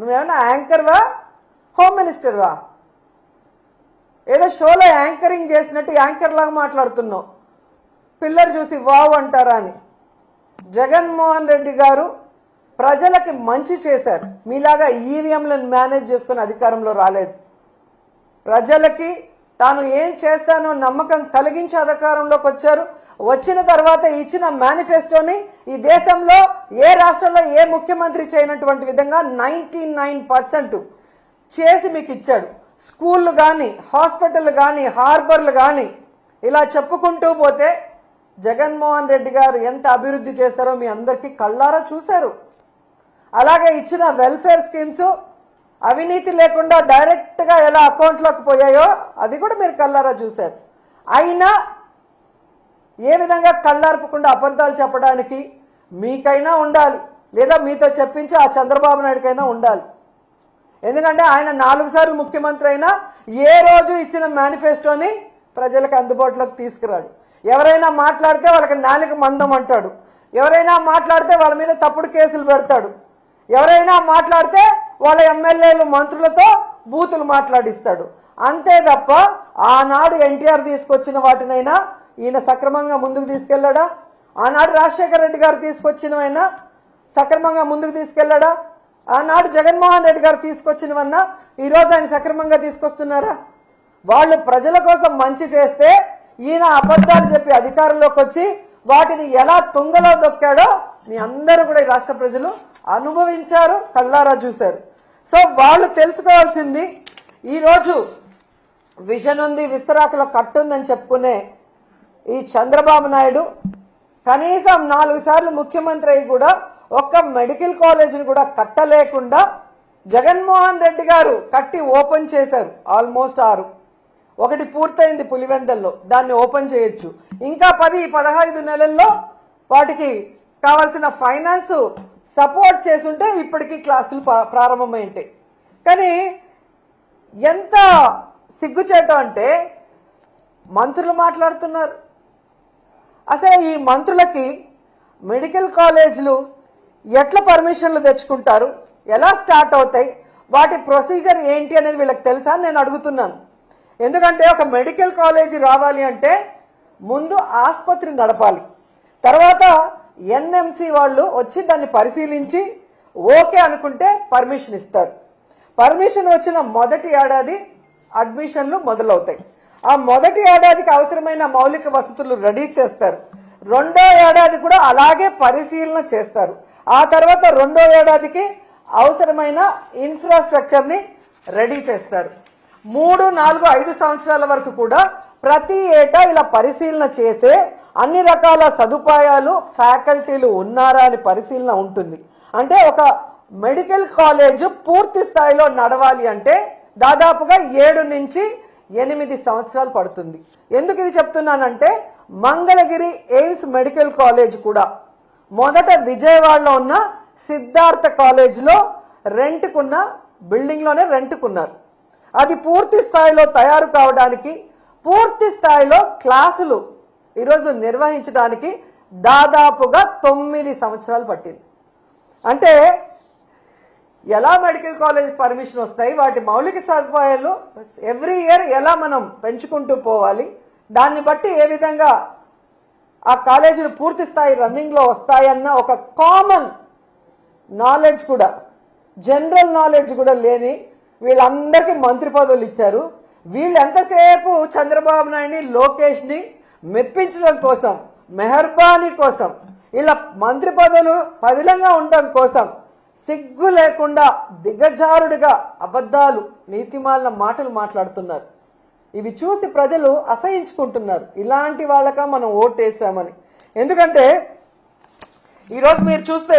నువ్వేమన్నా యాంకర్వా హోమ్ మినిస్టర్వా ఏదో షోలో యాంకరింగ్ చేసినట్టు యాంకర్ లాగా మాట్లాడుతున్నావు. పిల్లర్ చూసి వావ్ అంటారా అని. జగన్మోహన్ రెడ్డి గారు ప్రజలకి మంచి చేశారు. మీలాగా ఈవీఎంలను మేనేజ్ చేసుకుని అధికారంలో రాలేదు. ప్రజలకి తాను ఏం చేస్తానో నమ్మకం కలిగించి అధికారంలోకి వచ్చారు. వచ్చిన తర్వాత ఇచ్చిన మేనిఫెస్టోని ఈ దేశంలో ఏ రాష్ట్రంలో ఏ ముఖ్యమంత్రి చేయనటువంటి విధంగా నైన్టీ నైన్ పర్సెంట్ చేసి మీకు ఇచ్చాడు. స్కూళ్ళు కానీ హాస్పిటల్ కానీ హార్బర్లు కానీ ఇలా చెప్పుకుంటూ పోతే జగన్మోహన్ రెడ్డి గారు ఎంత అభివృద్ధి చేశారో మీ అందరికీ కళ్ళారా చూశారు. అలాగే ఇచ్చిన వెల్ఫేర్ స్కీమ్స్ అవినీతి లేకుండా డైరెక్ట్గా ఎలా అకౌంట్లోకి పోయాయో అది కూడా మీరు కళ్ళారా చూశారు. అయినా ఏ విధంగా కళ్ళార్పకుండా అబద్ధాలు చెప్పడానికి మీకైనా ఉండాలి లేదా మీతో చెప్పించి ఆ చంద్రబాబు నాయుడికైనా ఉండాలి. ఎందుకంటే ఆయన నాలుగు సార్లు ముఖ్యమంత్రి అయినా ఏ రోజు ఇచ్చిన మేనిఫెస్టోని ప్రజలకు అందుబాటులోకి తీసుకురాడు. ఎవరైనా మాట్లాడితే వాళ్ళకి నాలుగు మందం అంటాడు. ఎవరైనా మాట్లాడితే వాళ్ళ మీద తప్పుడు కేసులు పెడతాడు. ఎవరైనా మాట్లాడితే వాళ్ళ ఎమ్మెల్యేలు మంత్రులతో బూతులు మాట్లాడిస్తాడు. అంతే తప్ప ఆనాడు ఎన్టీఆర్ తీసుకొచ్చిన వాటినైనా ఈయన సక్రమంగా ముందుకు తీసుకెళ్ళాడా ఆనాడు రాజశేఖర రెడ్డి గారు తీసుకొచ్చినవైనా సక్రమంగా ముందుకు తీసుకెళ్ళాడా ఆనాడు జగన్మోహన్ రెడ్డి గారు తీసుకొచ్చినవన్నా ఈ రోజు ఆయన సక్రమంగా తీసుకొస్తున్నారా? వాళ్ళు ప్రజల కోసం మంచి చేస్తే ఈయన అబద్ధాలు చెప్పి అధికారంలోకి వచ్చి వాటిని ఎలా తుంగలో దొక్కాడో మీ అందరూ కూడా ఈ రాష్ట్ర ప్రజలు అనుభవించారు కళ్ళారా చూశారు. సో వాళ్ళు తెలుసుకోవాల్సింది ఈరోజు విజన్ ఉంది విస్తరాకులో కట్టుందని చెప్పుకునే ఈ చంద్రబాబు నాయుడు కనీసం నాలుగు సార్లు ముఖ్యమంత్రి అయి కూడా ఒక్క మెడికల్ కాలేజీని కూడా కట్టలేకుండా జగన్మోహన్ రెడ్డి గారు కట్టి ఓపెన్ చేశారు. ఆల్మోస్ట్ ఆరు. ఒకటి పూర్తయింది పులివెందల్లో. దాన్ని ఓపెన్ చేయొచ్చు. ఇంకా పది పదహైదు నెలల్లో వాటికి కావాల్సిన ఫైనాన్స్ సపోర్ట్ చేసుంటే ఇప్పటికీ క్లాసులు ప్రారంభమై ఉంటాయి కానీ ఎంత సిగ్గుచేటం అంటే మంత్రులు మాట్లాడుతున్నారు. అసలు ఈ మంత్రులకి మెడికల్ కాలేజీలు ఎట్లా పర్మిషన్లు తెచ్చుకుంటారు? ఎలా స్టార్ట్ అవుతాయి? వాటి ప్రొసీజర్ ఏంటి అనేది వీళ్ళకి తెలుసా నేను అడుగుతున్నాను. ఎందుకంటే ఒక మెడికల్ కాలేజీ రావాలి అంటే ముందు ఆసుపత్రి నడపాలి. తర్వాత ఎన్ఎంసి వాళ్ళు వచ్చి దాన్ని పరిశీలించి ఓకే అనుకుంటే పర్మిషన్ ఇస్తారు. పర్మిషన్ వచ్చిన మొదటి ఏడాది అడ్మిషన్లు మొదలవుతాయి. ఆ మొదటి ఏడాదికి అవసరమైన మౌలిక వసతులు రెడీ చేస్తారు. రెండో ఏడాది కూడా అలాగే పరిశీలన చేస్తారు. ఆ తర్వాత రెండో ఏడాదికి అవసరమైన ఇన్ఫ్రాస్ట్రక్చర్ని రెడీ చేస్తారు. మూడు నాలుగు ఐదు సంవత్సరాల వరకు కూడా ప్రతి ఏటా ఇలా పరిశీలన చేసే అన్ని రకాల సదుపాయాలు ఫ్యాకల్టీలు ఉన్నారా అని పరిశీలన ఉంటుంది. అంటే ఒక మెడికల్ కాలేజ్ పూర్తి స్థాయిలో నడవాలి అంటే దాదాపుగా ఏడు నుంచి ఎనిమిది సంవత్సరాలు పడుతుంది. ఎందుకు ఇది చెప్తున్నానంటే మంగళగిరి ఎయిమ్స్ మెడికల్ కాలేజ్ కూడా మొదట విజయవాడలో ఉన్న సిద్ధార్థ కాలేజ్లో రెంట్కున్న బిల్డింగ్లోనే రెంట్కున్నారు. అది పూర్తి స్థాయిలో తయారు కావడానికి పూర్తి స్థాయిలో క్లాసులు ఈరోజు నిర్వహించడానికి దాదాపుగా తొమ్మిది సంవత్సరాలు పట్టింది. అంటే ఎలా మెడికల్ కాలేజ్ పర్మిషన్ వస్తాయి వాటి మౌలిక సదుపాయాలు ఎవ్రీ ఇయర్ ఎలా మనం పెంచుకుంటూ పోవాలి దాన్ని బట్టి ఏ విధంగా ఆ కాలేజీలు పూర్తి స్థాయి రన్నింగ్లో వస్తాయన్న ఒక కామన్ నాలెడ్జ్ కూడా జనరల్ నాలెడ్జ్ కూడా లేని వీళ్ళందరికీ మంత్రి పదవులు ఇచ్చారు. వీళ్ళు ఎంతసేపు చంద్రబాబు నాయుడిని లోకేష్ని మెప్పించడం కోసం మెహర్బానీ కోసం ఇలా మంత్రి పదవులు పదిలంగా ఉండడం కోసం సిగ్గు లేకుండా దిగజారుడిగా అబద్ధాలు నీతిమాలిన మాటలు మాట్లాడుతున్నారు. ఇవి చూసి ప్రజలు అసహించుకుంటున్నారు. ఇలాంటి వాళ్ళక మనం ఓటేసామని ఎందుకంటే ఈరోజు మీరు చూస్తే